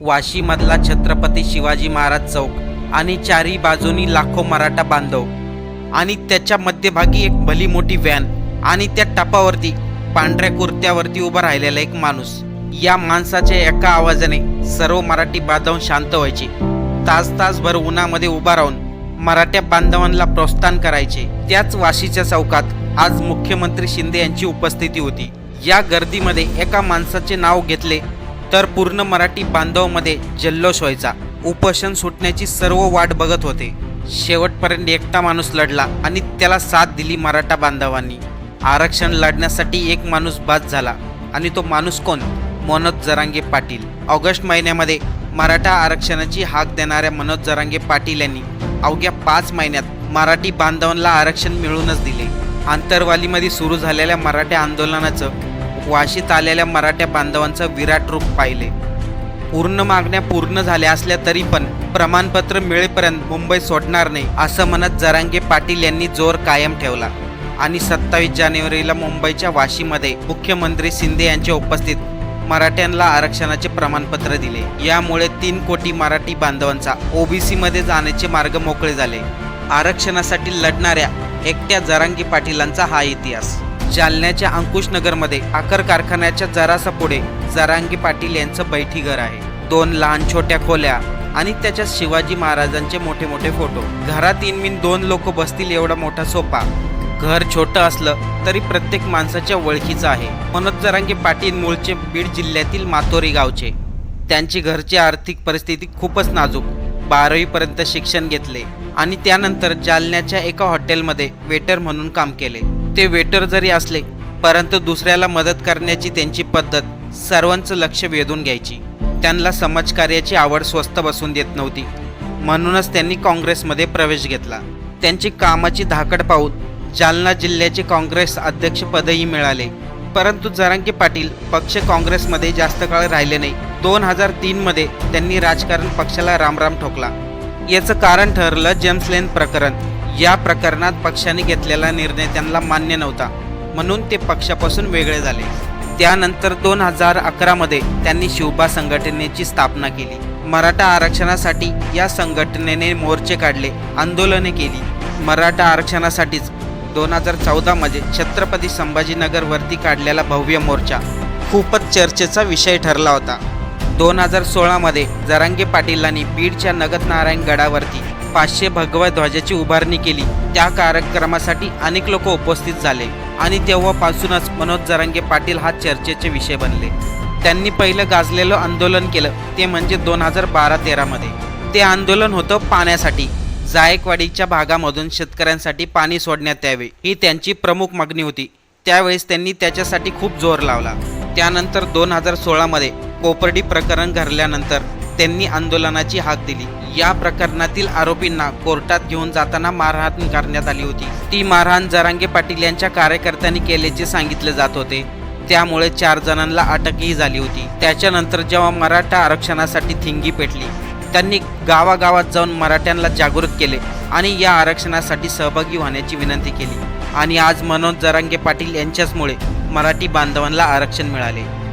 वाशीमधला छत्रपती शिवाजी महाराज चौक आणि चारी बाजूनी लाखो मराठा बांधव आणि त्याच्या मध्यभागी एक भली मोठी व्हॅन आणि त्या टपावरती पांढऱ्या कुर्त्यावरती उभा राहिलेला एक माणूस. या माणसाच्या एका आवाजाने सर्व मराठी बांधव शांत व्हायचे. तास तासभर उन्हामध्ये उभा राहून मराठ्या बांधवांना प्रोत्साहन करायचे. त्याच वाशीच्या चौकात आज मुख्यमंत्री शिंदे यांची उपस्थिती होती. या गर्दीमध्ये एका माणसाचे नाव घेतले तर पूर्ण मराठी बांधवामध्ये जल्लोष व्हायचा. उपोषण सुटण्याची सर्व वाट बघत होते. शेवटपर्यंत एकटा माणूस लढला आणि त्याला साथ दिली मराठा बांधवांनी. आरक्षण लढण्यासाठी एक माणूस बाद झाला आणि तो माणूस कोण? मनोज जरांगे पाटील. ऑगस्ट महिन्यामध्ये मराठा आरक्षणाची हाक देणाऱ्या मनोज जरांगे पाटील यांनी अवघ्या पाच महिन्यात मराठी बांधवांना आरक्षण मिळूनच दिले. आंतरवालीमध्ये सुरू झालेल्या मराठा आंदोलनाचं वाशीत आलेल्या मराठ्या बांधवांचं विराट रूप पाहिले. पूर्ण मागण्या पूर्ण झाल्या असल्या तरी पण प्रमाणपत्र मिळेपर्यंत मुंबई सोडणार नाही असं म्हणत जरांगे पाटील यांनी जोर कायम ठेवला. आणि सत्तावीस जानेवारीला मुंबईच्या वाशीमध्ये मुख्यमंत्री शिंदे यांच्या उपस्थित मराठ्यांना आरक्षणाचे प्रमाणपत्र दिले. यामुळे तीन कोटी मराठी बांधवांचा ओबीसीमध्ये जाण्याचे मार्ग मोकळे झाले. आरक्षणासाठी लढणाऱ्या एकट्या जरांगी पाटीलांचा हा इतिहास. जालन्याच्या अंकुशनगरमध्ये आकर कारखान्याच्या जरासा पुढे जरांगी पाटील यांचं बैठी घर आहे. दोन लहान छोट्या खोल्या आणि त्याच्यात शिवाजी महाराजांचे मोठे मोठे फोटो. घरात इनमिन दोन लोक बसतील एवढा मोठा सोपा. घर छोटं असलं तरी प्रत्येक माणसाच्या ओळखीचं आहे. मनोज जरांगे पाटील मूळचे बीड जिल्ह्यातील मातोरी गावचे. त्यांची घरची आर्थिक परिस्थिती खूपच नाजूक. बारावीपर्यंत शिक्षण घेतले आणि त्यानंतर जालन्याच्या एका हॉटेलमध्ये वेटर म्हणून काम केले. ते वेटर जरी असले परंतु दुसऱ्याला मदत करण्याची त्यांची पद्धत सर्वांचं लक्ष वेधून घ्यायची. त्यांना समाजकार्याची आवड स्वस्त बसून देत नव्हती. म्हणूनच त्यांनी काँग्रेसमध्ये प्रवेश घेतला. त्यांची कामाची धाकड पाहून जालना जिल्ह्याचे काँग्रेस अध्यक्षपदही मिळाले. परंतु जरांगे पाटील पक्ष काँग्रेसमध्ये जास्त काळ राहिले नाही. दोन हजार तीनमध्ये त्यांनी राजकारण पक्षाला रामराम ठोकला. याचं कारण ठरलं जेम्सलेन प्रकरण. या प्रकरणात पक्षाने घेतलेला निर्णय त्यांना मान्य नव्हता. म्हणून ते पक्षापासून वेगळे झाले. त्यानंतर दोन हजार अकरामध्ये त्यांनी शिवबा संघटनेची स्थापना केली. मराठा आरक्षणासाठी या संघटनेने मोर्चे काढले आंदोलने केली. मराठा आरक्षणासाठीच दोन हजार चौदामध्ये छत्रपती संभाजीनगरवरती काढलेला भव्य मोर्चा खूपच चर्चेचा विषय ठरला होता. दोन हजार सोळामध्ये जरांगे पाटीलांनी बीडच्या नगत नारायण गडावरती पाचशे भगवा ध्वजाची उभारणी केली. त्या कार्यक्रमासाठी अनेक लोक उपस्थित झाले आणि तेव्हापासूनच मनोज जरांगे पाटील हा चर्चेचे विषय बनले. त्यांनी पहिलं गाजलेलं आंदोलन केलं ते म्हणजे दोन हजार बारा तेरामध्ये. ते आंदोलन होतं पाण्यासाठी. जायकवाडीच्या भागामधून शेतकऱ्यांसाठी पाणी सोडण्यात यावे ही त्यांची प्रमुख मागणी होती. त्यावेळेस त्यांनी त्याच्यासाठी खूप जोर लावला. त्यानंतर दोन हजार सोळामध्ये कोपर्डी प्रकरण घडल्यानंतर त्यांनी आंदोलनाची हाक दिली. या प्रकरणातील आरोपींना कोर्टात घेऊन जाताना मारहाण करण्यात आली होती. ती मारहाण जरांगे पाटील यांच्या कार्यकर्त्यांनी केल्याचे सांगितले जात होते. त्यामुळे चार जणांना अटकही झाली होती. त्याच्यानंतर जेव्हा मराठा आरक्षणासाठी थिंगी पेटली त्यांनी गावागावात जाऊन मराठ्यांना जागृत केले आणि या आरक्षणासाठी सहभागी होण्याची विनंती केली. आणि आज मनोज जरांगे पाटील यांच्याचमुळे मराठी बांधवांना आरक्षण मिळाले.